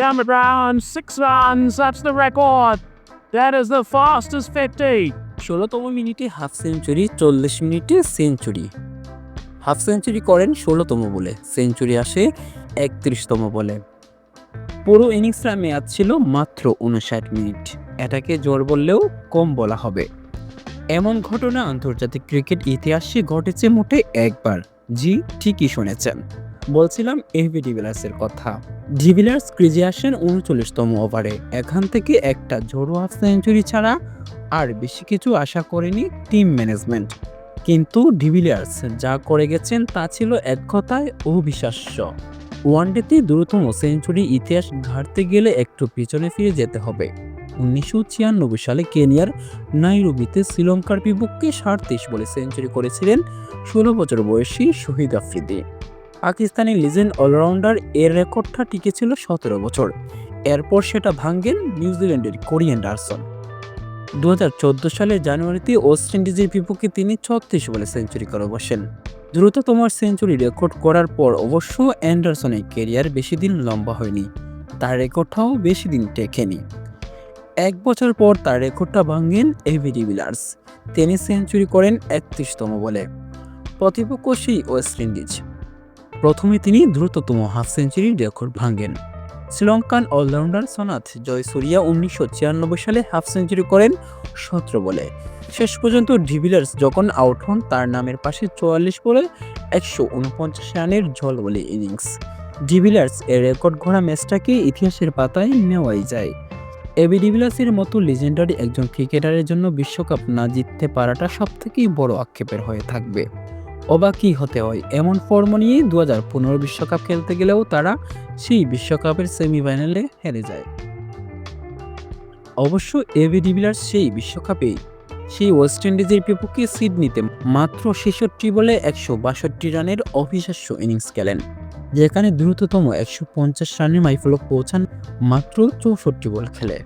Cameron Brown, six runs. That's the record. That is the fastest 50. ষোলোতম মিনিটে half century চল্লিশ মিনিটে century half century করেন ষোলোতম বলে সেঞ্চুরি আসে একত্রিশতম বলে পুরো ইনিংসটা মেয়াদ ছিল মাত্র উনষাট মিনিট এটাকে জোর বললেও কম বলা হবে এমন ঘটনা আন্তর্জাতিক ক্রিকেট ইতিহাসে ঘটেছে মোটে একবার জি ঠিকই শুনেছেন বলছিলাম এভি ডিভিলার্সের কথা। ডিভিলার্স ক্রিজে আসেন উনচল্লিশতম ওভারে। এখান থেকে একটা ঝোড়ো হাফ সেঞ্চুরি ছাড়া আর বেশি কিছু আশা করেনি টিম ম্যানেজমেন্ট কিন্তু ডিভিলিয়ার্স যা করে গেছেন তা ছিল এক কথায় অবিশ্বাস্য ওয়ানডেতে দ্রুততম সেঞ্চুরি ইতিহাস ঘাটতে গেলে একটু পিছনে ফিরে যেতে হবে। উনিশশো ছিয়ানব্বই সালে কেনিয়ার নাইরুবিতে শ্রীলঙ্কার বিপক্ষে সাড়ত্রিশ বলে সেঞ্চুরি করেছিলেন ষোলো বছর বয়সী শহীদ আফ্রিদি। পাকিস্তানি লিজেন্ড অলরাউন্ডার এর রেকর্ডটা টিকেছিল সতেরো বছর। এরপর সেটা ভাঙ্গেন নিউজিল্যান্ডের কোরিয়ান ডারসন দু সালের জানুয়ারিতে ওয়েস্ট ইন্ডিজের বিপক্ষে তিনি ছত্রিশ বলে সেঞ্চুরি করে বসেন। দ্রুততম সেঞ্চুরি রেকর্ড করার পর অবশ্য অ্যান্ডারসনের কেরিয়ার বেশি দিন লম্বা হয়নি, তার রেকর্ডটাও বেশি দিন টেকেনি। এক বছর পর তার রেকর্ডটা ভাঙেন এভি ডিভিলার্স তিনি সেঞ্চুরি করেন একত্রিশতম বলে। প্রতিপক্ষ সেই ওয়েস্ট ইন্ডিজ। প্রথমে তিনি দ্রুততম হাফ সেঞ্চুরি রেকর্ড ভাঙেন। শ্রীলঙ্কান অলরাউন্ডার সনাথ জয়সুরিয়া উনিশশো ছিয়ানব্বই সালে হাফ সেঞ্চুরি করেন সতেরো বলে। শেষ পর্যন্ত ডিভিলার্স যখন আউট হন, তার নামের পাশে চুয়াল্লিশ বলে একশো উনপঞ্চাশ রানের জল বলে ইনিংস। ডিভিলার্স এর রেকর্ড ঘোড়া ম্যাচটাকে ইতিহাসের পাতায় নেওয়াই যায়। এবি ডিভিলার্সের মতো লিজেন্ডারি একজন ক্রিকেটারের জন্য বিশ্বকাপ না জিততে পারাটা সবথেকেই বড় আক্ষেপের হয়ে থাকবে। অবাকই হতে হয়। এমন ফর্ম নিয়ে দু হাজার পনেরো বিশ্বকাপ খেলতে গেলেও তারা সেই বিশ্বকাপের সেমিফাইনালে হেরে যায়। অবশ্য এবি ডিভিলার্স সেই বিশ্বকাপে সেই ওয়েস্ট ইন্ডিজের বিপক্ষে সিডনিতে মাত্র ছেষট্টি বলে একশো বাষট্টি রানের অবিশ্বাস্য ইনিংস খেলেন। যেখানে দ্রুততম একশো পঞ্চাশ রানের মাইফলক পৌঁছান মাত্র চৌষট্টি বল খেলে।